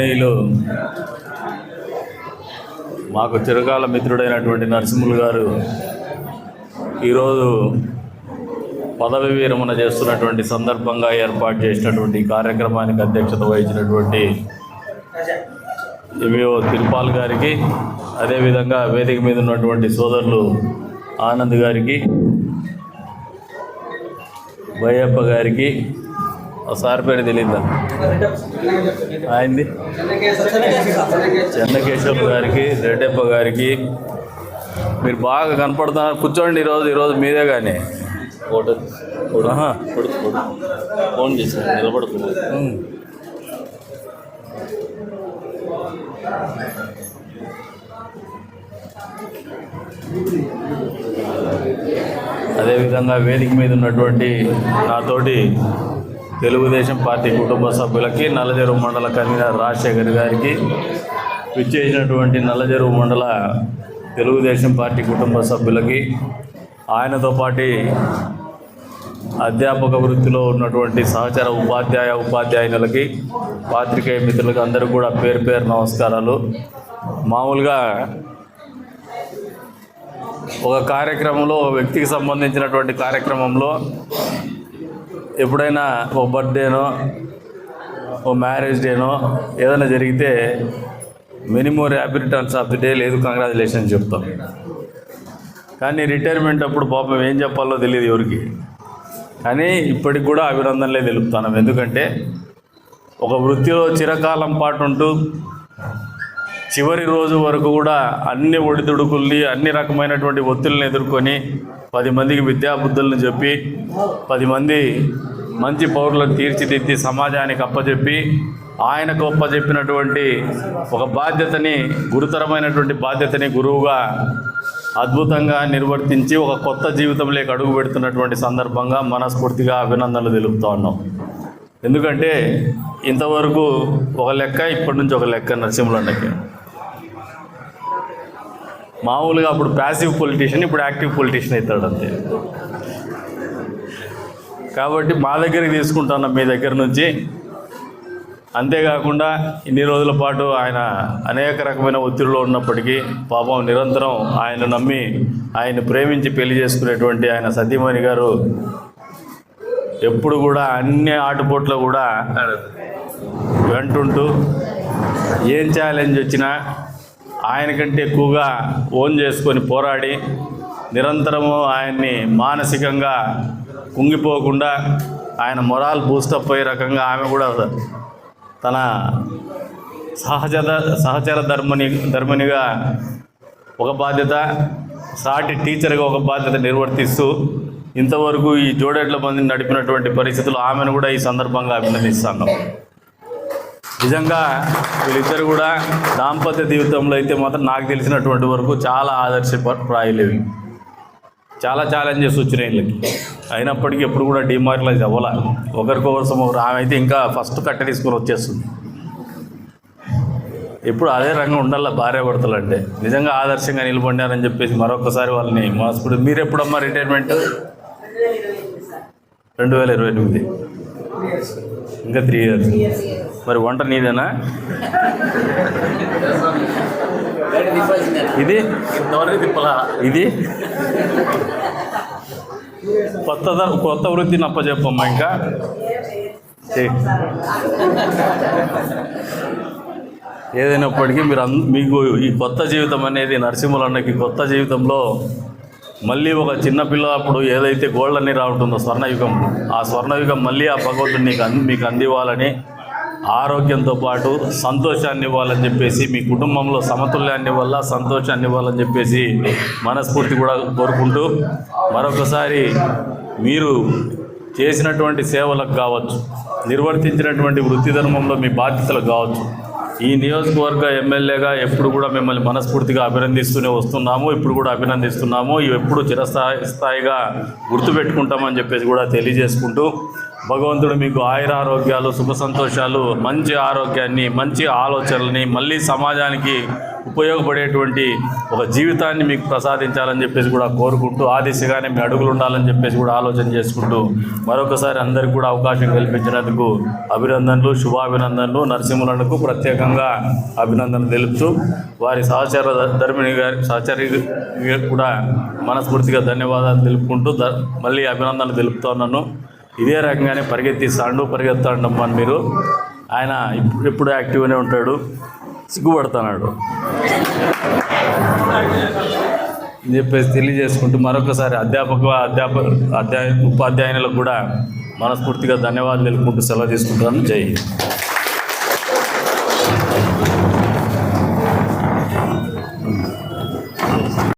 గౌరవనీయులు మాకు చిరకాల మిత్రుడైనటువంటి నరసింహులు గారు ఈరోజు పదవి విరమణ చేస్తున్నటువంటి సందర్భంగా ఏర్పాటు చేసినటువంటి కార్యక్రమానికి అధ్యక్షత వహించినటువంటి ఎంఈఓ తిరుపాల్ గారికి అదేవిధంగా వేదిక మీద ఉన్నటువంటి సోదరులు ఆనంద్ గారికి భయ్యప్ప గారికి సార్ పేరు తెలియదా ఆయనది చెన్నకేశవ్ గారికి రెడ్డప్ప గారికి. మీరు బాగా కనపడుతున్నారు. కూర్చోండి ఈరోజు ఈరోజు మీదే కానీ. ఫోటో ఫోన్ చేశాను నిలబడుతుంది ఉమ్. అదేవిధంగా వేదిక మీద ఉన్నటువంటి నాతోటి తెలుగుదేశం పార్టీ కుటుంబ సభ్యులకి నల్లజెరువు మండల కన్వీనర్ రాజశేఖర్ గారికి విచ్చేసినటువంటి నల్లజెరువు మండల తెలుగుదేశం పార్టీ కుటుంబ సభ్యులకి ఆయనతో పాటు అధ్యాపక వృత్తిలో ఉన్నటువంటి సహచర ఉపాధ్యాయ ఉపాధ్యాయునులకి పాత్రికేయ మిత్రులకి అందరూ కూడా పేరు పేరు నమస్కారాలు. మామూలుగా ఒక కార్యక్రమంలో ఒక వ్యక్తికి సంబంధించినటువంటి కార్యక్రమంలో ఎప్పుడైనా ఒక బర్త్డేనో ఓ మ్యారేజ్ డేనో ఏదైనా జరిగితే minimum happy returns of the day లేదు కంగ్రాచులేషన్ చెప్తాం. కానీ రిటైర్మెంట్ అప్పుడు పాపం ఏం చెప్పాలో తెలియదు ఎవరికి. కానీ ఇప్పటికి కూడా అభినందనలే తెలుపుతాను ఎందుకంటే ఒక వృత్తిలో చిరకాలం పాటు ఉంటూ చివరి రోజు వరకు కూడా అన్ని ఒడిదుడుకుల్ని అన్ని రకమైనటువంటి ఒత్తిళ్ళని ఎదుర్కొని పది మందికి విద్యాబుద్ధులను చెప్పి పది మంది మంచి పౌరులను తీర్చిదిద్ది సమాజానికి అప్పచెప్పి ఆయనకు అప్పచెప్పినటువంటి ఒక బాధ్యతని గురుతరమైనటువంటి బాధ్యతని గురువుగా అద్భుతంగా నిర్వర్తించి ఒక కొత్త జీవితంలోకి అడుగు పెడుతున్నటువంటి సందర్భంగా మనస్ఫూర్తిగా అభినందనలు తెలుపుతా ఉన్నాం. ఎందుకంటే ఇంతవరకు ఒక లెక్క ఇప్పటి నుంచి ఒక లెక్క నరసింహులన్నకి. మామూలుగా అప్పుడు ప్యాసివ్ పొలిటీషియన్ ఇప్పుడు యాక్టివ్ పొలిటీషియన్ అవుతాడు అంతే. కాబట్టి మా దగ్గరికి తీసుకుంటున్నాం మీ దగ్గర నుంచి. అంతేకాకుండా ఇన్ని రోజుల పాటు ఆయన అనేక రకమైన ఒత్తిడిలో ఉన్నప్పటికీ పాపం నిరంతరం ఆయన నమ్మి ఆయన ప్రేమించి పెళ్ళి చేసుకునేటువంటి ఆయన సతీమణి గారు ఎప్పుడు కూడా అన్ని ఆటుపోట్లు కూడా వెంటుంటూ ఏం ఛాలెంజ్ వచ్చినా ఆయనకంటే ఎక్కువగా ఓన్ చేసుకొని పోరాడి నిరంతరము ఆయన్ని మానసికంగా కుంగిపోకుండా ఆయన మొరాల్ బూస్టప్ అయ్యే రకంగా ఆమె కూడా తన సహజ సహచర ధర్మని ధర్మనిగా ఒక బాధ్యత సాటి టీచర్గా ఒక బాధ్యత నిర్వర్తిస్తూ ఇంతవరకు ఈ జోడేట్ల మందిని నడిపినటువంటి పరిస్థితులు ఆమెను కూడా ఈ సందర్భంగా అభినందిస్తాను. నిజంగా వీళ్ళిద్దరు కూడా దాంపత్య జీవితంలో అయితే మాత్రం నాకు తెలిసినటువంటి వరకు చాలా ఆదర్శప్రాయులు ఇవి. చాలా ఛాలెంజెస్ వచ్చినాయి వీళ్ళకి. అయినప్పటికీ ఎప్పుడు కూడా డిమార్టలైజ్ అవ్వాల. ఒకరికొకరు సమోరు ఆమె అయితే ఇంకా ఫస్ట్ కట్ట తీసుకొని వచ్చేస్తుంది. ఇప్పుడు అదే రంగం ఉండాల భార్య అంటే. నిజంగా ఆదర్శంగా నిలబడినారని చెప్పేసి మరొకసారి వాళ్ళని మనస్ఫూర్తి మీరు ఎప్పుడమ్మా రిటైర్మెంట్ రెండు వేల ఇరవై ఎనిమిది ఇంకా త్రీ ఇయర్స్ మరి వంట నీదేనా? ఇది? ఇది? కొత్త కొత్త వృత్తిని అప్పచెప్పమ్మా ఇంకా. ఏదైనప్పటికీ మీరు అంద మీకు ఈ కొత్త జీవితం అనేది నరసింహులన్నకి కొత్త జీవితంలో మళ్ళీ ఒక చిన్న పిల్ల అప్పుడు ఏదైతే గోల్డ్ అని రావుతుందో స్వర్ణయుగం ఆ స్వర్ణయుగం మళ్ళీ ఆ భగవంతుడు నీకు అంది మీకు అందివ్వాలని ఆరోగ్యంతో పాటు సంతోషాన్ని ఇవ్వాలని చెప్పేసి మీ కుటుంబంలో సమతుల్యాన్ని వల్ల సంతోషాన్ని ఇవ్వాలని చెప్పేసి మనస్ఫూర్తి కూడా కోరుకుంటూ మరొకసారి మీరు చేసినటువంటి సేవలకు కావచ్చు నిర్వర్తించినటువంటి వృత్తి ధర్మంలో మీ బాధ్యతలు కావచ్చు ఈ నియోజకవర్గ ఎమ్మెల్యేగా ఎప్పుడు కూడా మిమ్మల్ని మనస్ఫూర్తిగా అభినందిస్తూనే వస్తున్నాము ఇప్పుడు కూడా అభినందిస్తున్నాము. ఇవి ఎప్పుడు చిరస్థాయి స్థాయిగా గుర్తుపెట్టుకుంటామని చెప్పేసి కూడా తెలియజేసుకుంటూ భగవంతుడు మీకు ఆయురారోగ్యాలు సుఖ సంతోషాలు మంచి ఆరోగ్యాన్ని మంచి ఆలోచనల్ని మళ్ళీ సమాజానికి ఉపయోగపడేటువంటి ఒక జీవితాన్ని మీకు ప్రసాదించాలని చెప్పేసి కూడా కోరుకుంటూ ఆ దిశగానే మీ అడుగులు ఉండాలని చెప్పేసి కూడా ఆలోచన చేసుకుంటూ మరొకసారి అందరికీ కూడా అవకాశం కల్పించినందుకు అభినందనలు శుభాభినందనలు. నరసింహులకు ప్రత్యేకంగా అభినందనలు తెలుపుతూ వారి సహచర ధర్మిణి గారి సహచరి కూడా మనస్ఫూర్తిగా ధన్యవాదాలు తెలుపుకుంటూ మళ్ళీ అభినందనలు తెలుపుతున్నాను ఇదే రకంగానే పరిగెత్తిస్తాడు పరిగెత్తాడమ్మా మీరు. ఆయన ఇప్పుడు ఎప్పుడు యాక్టివ్గానే ఉంటాడు. సిగ్గుపడుతున్నాడు అని చెప్పేసి తెలియజేసుకుంటూ మరొకసారి అధ్యాపక అధ్యాపక అధ్యాయ ఉపాధ్యాయులకు కూడా మనస్ఫూర్తిగా ధన్యవాదాలు తెలుపుకుంటూ సెలవు తీసుకుంటాను జై హింద్.